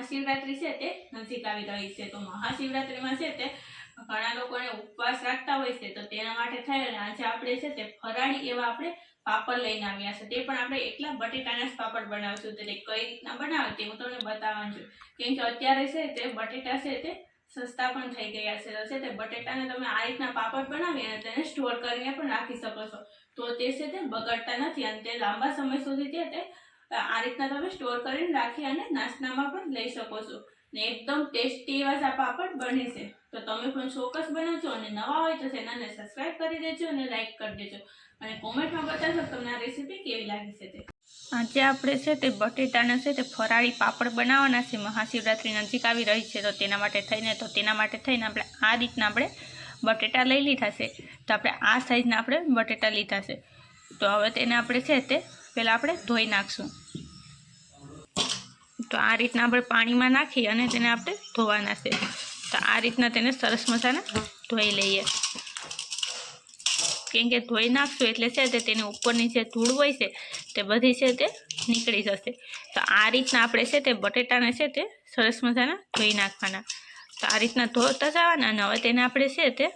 મહાશિવરાત્રી છે તે નજીક આવી રહી છે તો મહાશિવરાત્રીમાં છે તે, ઘણા લોકોને ઉપવાસ રાખતા હોય છે, તો તેના માટે થાય અને આજે આપણે છે તે ફરાળી એવા આપણે પાપડ લઈને આવ્યા છે. તે પણ આપણે એકલા બટેટાના જ પાપડ બનાવશું. તો કઈ રીતના બનાવે તે હું તમને બતાવવાનું છું. કેમ કે અત્યારે છે તે બટેટા છે તે સસ્તા પણ થઈ ગયા છે. છે તે બટેટાને તમે આ રીતના પાપડ બનાવી અને તેને સ્ટોર કરીને પણ રાખી શકો છો. તો તે છે તે બગડતા નથી અને તે લાંબા સમય સુધી તે આ રીતના તમે સ્ટોર કરીને રાખી અને નાસ્તામાં પણ લઈ શકો છો. ને એકદમ ટેસ્ટી એવા આ પાપડ બને છે. તો તમે પણ ચોક્કસ બનાવજો અને નવા હોય તો ચેનલને સબસ્ક્રાઈબ કરી દેજો અને લાઈક કરી દેજો. અને કોમેન્ટમાં બતાવજો તમને આ રેસીપી કેવી લાગી છે તે. આજે આપણે છે તે બટેટાના છે તે ફરાળી પાપડ બનાવવાના છે. મહાશિવરાત્રી નજીક આવી રહી છે તો તેના માટે થઈને તો તેના માટે થઈને આપણે આ રીતના આપણે બટેટા લઈ લીધા છે. તો આપણે આ સાઈઝના આપણે બટેટા લીધા છે. તો હવે તેને આપણે છે તે પહેલાં આપણે ધોઈ નાખશું. તો આ રીતના આપણે પાણીમાં નાખી અને તેને આપણે ધોવાના છે. તો આ રીતના તેને સરસ મજાના ધોઈ લઈએ. કેમ કે ધોઈ નાખશું એટલે છે તે તેની ઉપરની જે ધૂળ હોય છે તે બધી છે તે નીકળી જશે. તો આ રીતના આપણે છે તે બટેટાને છે તે સરસ મજાના ધોઈ નાખવાના. તો આ રીતના ધોતા જવાના અને હવે તેને આપણે છે તે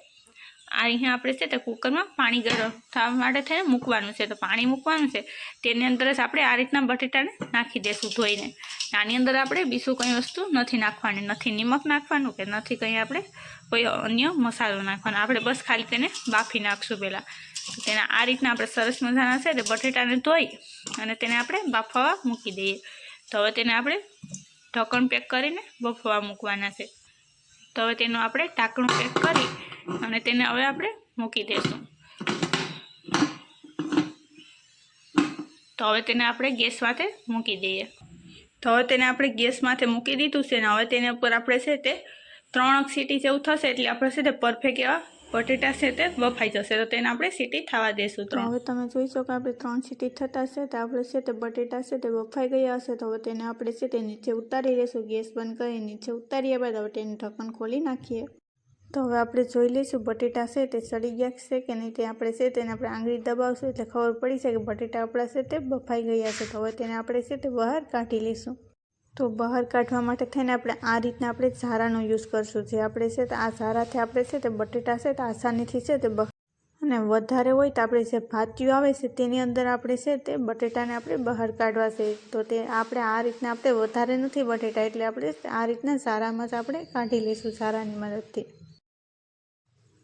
અહીંયા આપણે છે તે કુકરમાં પાણી ગરમ થવા માટે થઈને મૂકવાનું છે. તો પાણી મૂકવાનું છે. તેની અંદર જ આપણે આ રીતના બટેટાને નાખી દઈશું ધોઈને. આની અંદર આપણે બીજું કંઈ વસ્તુ નથી નાખવાની. નથી નિમક નાખવાનું કે નથી કંઈ આપણે કોઈ અન્ય મસાલો નાખવાનો. આપણે બસ ખાલી તેને બાફી નાખશું પહેલાં. તેના આ રીતના આપણે સરસ મજાના છે તે બટેટાને ધોઈ અને તેને આપણે બાફવા મૂકી દઈએ. તો હવે તેને આપણે ઢક્કણ પેક કરીને બફવા મૂકવાના છે. તો હવે તેનું આપણે ઢાંકણું પેક કરી અને તેને હવે આપણે મૂકી દઈશું તો હવે તેને આપણે ગેસ માથે મૂકી દઈએ. તો હવે તેને આપણે ગેસ માથે મૂકી દીધું છે ને હવે તેના ઉપર આપણે છે તે ત્રણ સીટી જેવું થશે એટલે આપણે છે તે પરફેક્ટ એવા બટેટા છે તે બફાઈ જશે. તો તેને આપણે સીટી થવા દઈશું તો હવે તમે જોઈ શકો આપણે ત્રણ સીટી થતા છે તો આપણે છે તે બટેટા છે તે બફાઈ ગયા હશે. તો હવે તેને આપણે છે તે નીચે ઉતારી દઈશું ગેસ બંધ કરી નીચે ઉતારીએ બાદ હવે તેને ઢક્કન ખોલી નાખીએ. તો હવે આપણે જોઈ લઈશું બટેટા છે તે સડી ગયા છે કે નહીં તે આપણે છે તેને આપણે આંગળી દબાવશું એટલે ખબર પડી છે કે બટેટા આપણા છે તે બફાઈ ગયા છે. તો હવે તેને આપણે છે તે બહાર કાઢી લઈશું. તો બહાર કાઢવા માટે થઈને આપણે આ રીતના આપણે ઝારાનો યુઝ કરશું. જે આપણે છે તે આ ઝારાથી આપણે છે તે બટેટા છે તે આસાનીથી છે તે અને વધારે હોય તો આપણે જે ભાતિયું આવે છે તેની અંદર આપણે છે તે બટેટાને આપણે બહાર કાઢવા છે. તો તે આપણે આ રીતના આપણે વધારે નથી બટેટા એટલે આપણે આ રીતના ઝારામાં જ આપણે કાઢી લઈશું, ઝારાની મદદથી.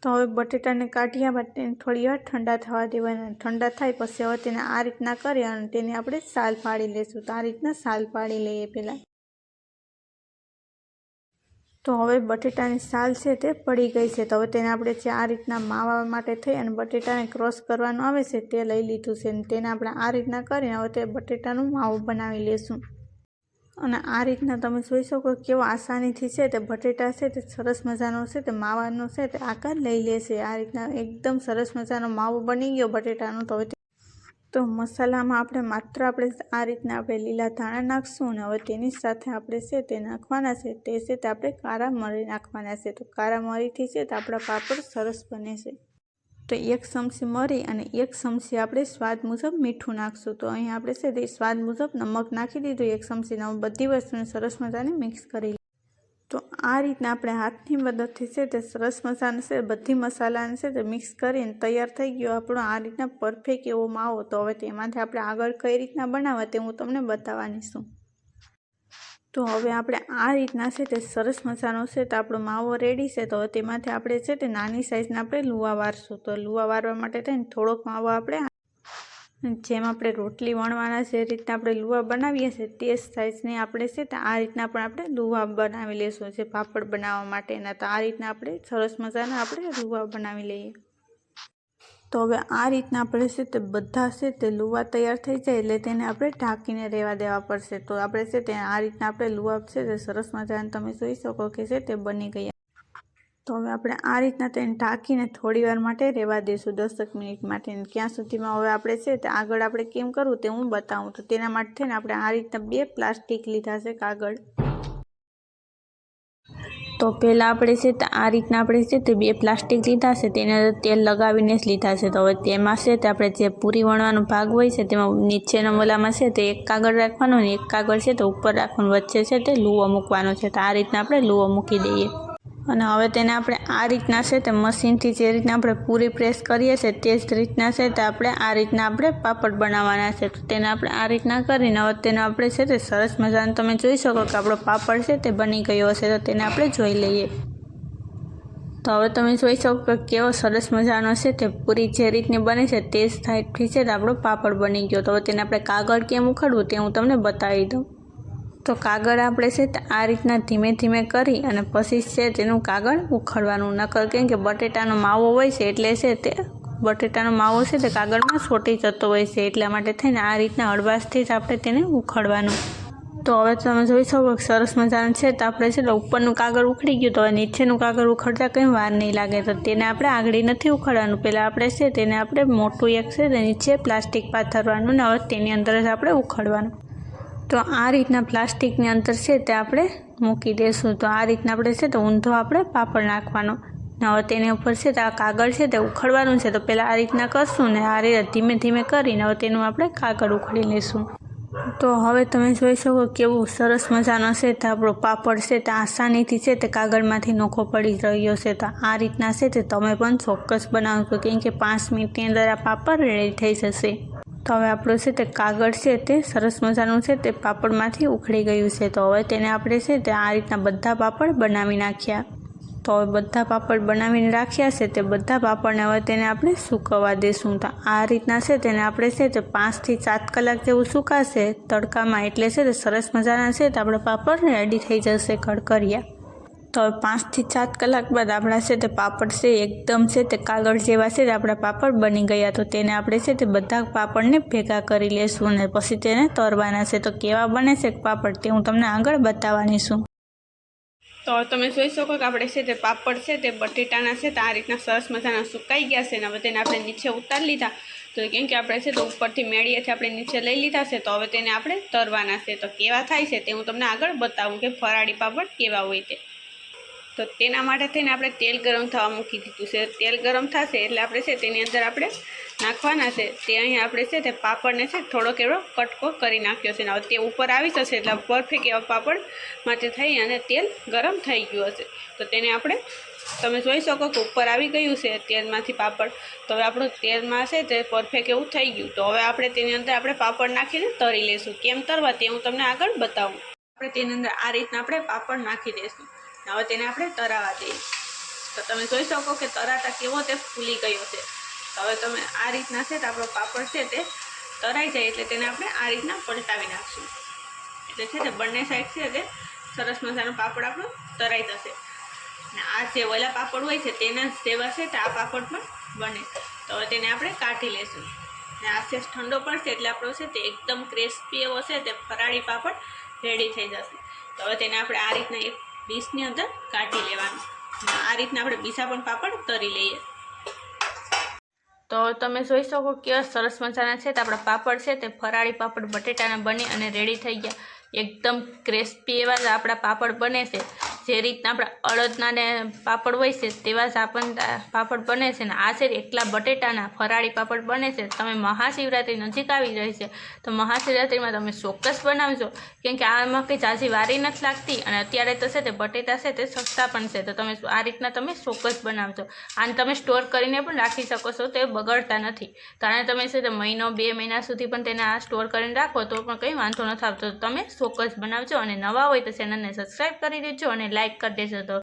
તો હવે બટેટાને કાઢ્યા બાદ તેને થોડી વાર ઠંડા થવા દેવાના. ઠંડા થાય પછી હવે તેને આ રીતના કરી અને તેને આપણે સાલ પાડી લઈશું તો આ રીતના સાલ પાડી લઈએ પહેલાં. તો હવે બટેટાની સાલ છે તે પડી ગઈ છે. તો હવે તેને આપણે જે આ રીતના માવા માટે થઈ અને બટેટાને ક્રોસ કરવાનું આવે છે તે લઈ લીધું છે. અને તેને આપણે આ રીતના કરીને હવે તે બટેટાનું માવું બનાવી લેશું. અને આ રીતના તમે જોઈ શકો કેવો આસાનીથી છે તે બટેટા છે તે સરસ મજાનો છે તે માવાનો છે તે આકાર લઈ લેશે આ રીતના એકદમ સરસ મજાનો માવો બની ગયો બટેટાનો તો હવે તે- મસાલામાં આપણે માત્ર આપણે આ રીતના આપણે લીલા ધાણા નાખશું અને હવે તેની સાથે આપણે છે તે નાખવાના છે. તે છે તે આપણે કારા મરી નાખવાના છે. તો કાળા મરીથી છે તે આપણા પાપડ સરસ બને છે. તો એક ચમચી મરી અને એક ચમચી આપણે સ્વાદ મુજબ મીઠું નાખશું. તો અહીં આપણે છે તે સ્વાદ મુજબ નમક નાખી દીધું. એક ચમચી નમક બધી વસ્તુને સરસ મજાની મિક્સ કરી તો આ રીતના આપણે હાથની મદદથી છે તે સરસ મસાલાને છે, બધી મસાલાને છે તે મિક્સ કરીને તૈયાર થઈ ગયો. આપણો આ રીતના પરફેક્ટ એવો માવો. તો હવે તેમાંથી આપણે આગળ કઈ રીતના બનાવવા તે હું તમને બતાવવાની છું. તો હવે આપણે આ રીતના છે તે સરસ મજાનો છે તો આપણો માવો રેડી છે તો તેમાંથી આપણે છે તે નાની સાઇઝના આપણે લુવા વારશું. તો લુવા વારવા માટે થઈને થોડોક માવો આપણે જેમ આપણે રોટલી વણવાના છે એ રીતના આપણે લુવા બનાવીએ છીએ તે સાઇઝની આપણે છે તે આ રીતના પણ આપણે લુવા બનાવી લઈશું જે પાપડ બનાવવા માટેના. તો આ રીતના આપણે સરસ મજાના આપણે લુવા બનાવી લઈએ. તો હવે આ રીતના આપણે છે તે બધા છે તે લુવા તૈયાર થઈ જાય એટલે તેને આપણે ઢાંકીને રહેવા દેવા પડશે. તો આપણે છે તે આ રીતના આપણે લુવા છે તે સરસ મજાને તમે જોઈ શકો કે છે તે બની ગયા. તો હવે આપણે આ રીતના તેને ઢાંકીને થોડી વાર માટે રહેવા દઈશું દસક મિનિટ માટે. ક્યાં સુધીમાં હવે આપણે છે તે આગળ આપણે કેમ કરવું તે હું બતાવું. તો તેના માટે થઈને આપણે આ રીતના બે પ્લાસ્ટિક લીધા છે કાગળ. તો પહેલાં આપણે છે તે આ રીતના આપણે છે તે બે પ્લાસ્ટિક લીધા છે, તેની તેલ લગાવીને જ લીધા છે. તો હવે તેમાં છે તે આપણે જે પૂરી વણવાનો ભાગ હોય છે તેમાં નીચેના મોલામાં છે તે એક કાગળ રાખવાનો અને એક કાગળ છે તે ઉપર રાખવાનું, વચ્ચે છે તે લૂવો મૂકવાનો છે. તો આ રીતના આપણે લૂવો મૂકી દઈએ. અને હવે તેને આપણે આ રીતના છે તે મશીનથી જે રીતના આપણે પૂરી પ્રેસ કરીએ છીએ તે જ રીતના છે તે આપણે આ રીતના આપણે પાપડ બનાવવાના છે. તો તેને આપણે આ રીતના કરીને હવે તેને આપણે છે તે સરસ મજાનું તમે જોઈ શકો કે આપણો પાપડ છે તે બની ગયો હશે. તો તેને આપણે જોઈ લઈએ. તો હવે તમે જોઈ શકો કે કેવો સરસ મજાનો છે તે પૂરી જે રીતની બને છે તે જ સાઈડથી છે તે આપણો પાપડ બની ગયો. તો હવે તેને આપણે કાગળ કેમ ઉખડવું તે હું તમને બતાવી દઉં. તો કાગળ આપણે છે તે આ રીતના ધીમે ધીમે કરી અને પછી છે તેનું કાગળ ઉખડવાનું. નકર કેમ કે બટેટાનો માવો હોય છે એટલે છે તે બટેટાનો માવો છે તે કાગળમાં છોટી જતો હોય છે એટલા માટે થઈને આ રીતના હળવાશથી જ આપણે તેને ઉખડવાનું. તો હવે તમે જોઈ શકો સરસ મજાનું છે તો આપણે છે ઉપરનું કાગળ ઉખડી ગયું તો હવે નીચેનું કાગળ ઉખડતા કંઈ વાર નહીં લાગે તો તેને આપણે આગળ નથી ઉખડવાનું. પહેલાં આપણે છે તેને આપણે મોટું એક છે તે નીચે પ્લાસ્ટિક પાથરવાનું ને હવે તેની અંદર જ આપણે ઉખડવાનું. તો આ રીતના પ્લાસ્ટિકની અંદર છે તે આપણે મૂકી દઈશું તો આ રીતના આપણે છે તો ઊંધો આપણે પાપડ નાખવાનો. હવે તેની ઉપર છે તો આ કાગળ છે તે ઉખડવાનું છે. તો પહેલાં આ રીતના કરશું ને આ રીતે ધીમે ધીમે કરીને હવે તેનું આપણે કાગળ ઉખડી લઈશું તો હવે તમે જોઈ શકો કેવું સરસ મજાનો છે તે આપણો પાપડ છે તે આસાનીથી છે તે કાગળમાંથી નોખો પડી રહ્યો છે. તો આ રીતના છે તે તમે પણ ચોક્કસ બનાવશો કેમ કે પાંચ મિનિટની અંદર આ પાપડ રેડી થઈ જશે. તો હવે આપણું છે તે કાગળ છે તે, સરસ મજાનું છે તે પાપડમાંથી ઉખડી ગયું છે. તો હવે તેને આપણે છે તે આ રીતના બધા પાપડ બનાવી નાખ્યા. તો હવે બધા પાપડ બનાવીને રાખ્યા છે તે બધા પાપડને હવે તેને આપણે સૂકવવા દઈશું તો આ રીતના છે તેને આપણે છે તે પાંચથી સાત કલાક જેવું સુકાશે. તડકામાં એટલે છે તે સરસ મજાના છે તે આપણે પાપડ રેડી થઈ જશે કડકરિયા. તો હવે પાંચથી સાત કલાક બાદ આપણા છે તે પાપડ છે એકદમ છે તે કાગળ જેવા છે તે આપણા પાપડ બની ગયા. તો તેને આપણે છે તે બધા પાપડને ભેગા કરી લેશું અને પછી તેને તરવાના છે. તો કેવા બને છે પાપડ તે હું તમને આગળ બતાવવાની છું. તો તમે જોઈ શકો કે આપણે છે તે પાપડ છે તે બટેટાના છે તે આ રીતના સરસ મજાના સુકાઈ ગયા છે ને હવે તેને આપણે નીચે ઉતારી લીધા. તો કેમ કે આપણે છે તો ઉપરથી મેળીએથી આપણે નીચે લઈ લીધા છે. તો હવે તેને આપણે તરવાના છે. તો કેવા થાય છે તે હું તમને આગળ બતાવું કે ફરાળી પાપડ કેવા હોય તે. તો તેના માટે થઈને આપણે તેલ ગરમ થવા મૂકી દીધું છે. તેલ ગરમ થશે એટલે આપણે છે તેની અંદર આપણે નાખવાના છે. તે અહીં આપણે છે તે પાપડને છે થોડોક એવો કટકો કરી નાખ્યો છે. હવે તે ઉપર આવી જશે એટલે પરફેક્ટ એવા પાપડ માટે થઈ અને તેલ ગરમ થઈ ગયું હશે. તો તેને આપણે તમે જોઈ શકો કે ઉપર આવી ગયું છે તેલમાંથી પાપડ. તો હવે આપણું તેલમાં છે તે પરફેક્ટ એવું થઈ ગયું. તો હવે આપણે તેની અંદર આપણે પાપડ નાખીને તરી લઈશું કેમ તરવા તે હું તમને આગળ બતાવું. આપણે તેની અંદર આ રીતના આપણે પાપડ નાખી દઈશું હવે તેને આપણે તરાવા દઈએ. તો તમે જોઈ શકો કે તરાતા કેવો તે ફૂલી ગયો છે. હવે તમે આ રીતના છે તો આપણો પાપડ છે તે તરાઈ જાય એટલે તેને આપણે આ રીતના પલટાવી નાખશું. એટલે છે તે બંને સાઈડ છે તે સરસ મજાનો પાપડ આપણો તરાઈ જશે. અને આ જે ઓલા પાપડ હોય છે તેના જેવા છે તો આ પાપડ પણ બને. તો હવે તેને આપણે કાઢી લેશું. અને આ સેજ ઠંડો પડશે એટલે આપણો છે તે એકદમ ક્રિસ્પી એવો છે તે ફરાળી પાપડ રેડી થઈ જશે. તો હવે તેને આપણે આ રીતના એક ડીશની અંદર કાઢી લેવાનું. આ રીતના આપણે બીજા પણ પાપડ તરી લઈએ. તો તમે જોઈ શકો કેવા સરસ મજાના છે. તો આપણા પાપડ છે તે ફરાળી પાપડ, બટેટાના બની અને રેડી થઈ ગયા. એકદમ ક્રિસ્પી એવા જ આપણા પાપડ બને છે. જે રીતના આપણા અડદના ને પાપડ હોય છે, તેવા જ આપણને પાપડ બને છે ને આ છે એકલા બટેટાના ફરાળી પાપડ બને છે. તમે મહાશિવરાત્રિ નજીક આવી રહી છે, તો મહાશિવરાત્રિમાં તમે ચોક્કસ બનાવજો. કેમ કે આમાં કંઈ ઝાઝી વારી નથી લાગતી અને અત્યારે તો છે તે બટેટા છે તે સસ્તા પણ છે, તો તમે આ રીતના તમે ચોક્કસ બનાવજો. આને તમે સ્ટોર કરીને પણ રાખી શકો છો, તે બગડતા નથી. કારણ તમે છે તે મહિનો, બે મહિના સુધી પણ તેને આ સ્ટોર કરીને રાખો તો પણ કંઈ વાંધો નથી આવતો. તમે ચોક્કસ બનાવજો અને નવા હોય તો ચેનલને સબસ્ક્રાઈબ કરી દેજો અને લાઇક કરી દેજો તો